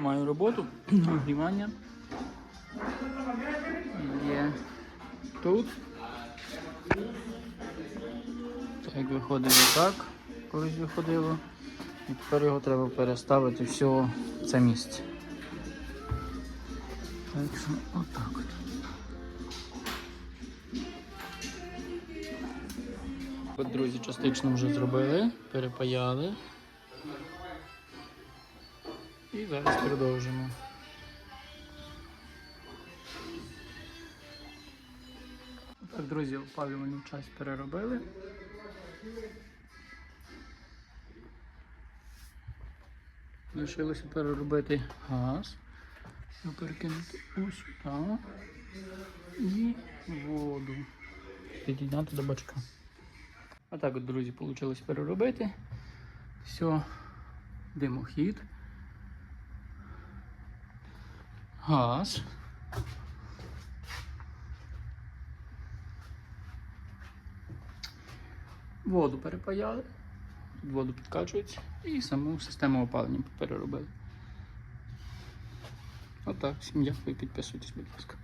Маю роботу, нагрівання. Є тут. Так виходило так, колись виходило. І тепер його треба переставити всього в це місце. Так що отак от. От, друзі, частично вже зробили, перепаяли. І зараз продовжимо. Так, друзі, опалювальну часть переробили. Лишилося переробити газ. Перекинути ось сюди. І воду. Підійняти до бачка. А так от, друзі, вийшло переробити. Все, димохід. Газ. Воду перепаяли. Воду підкачують і саму систему опалення переробили. Отак, всім дякую, підписуйтесь, будь ласка.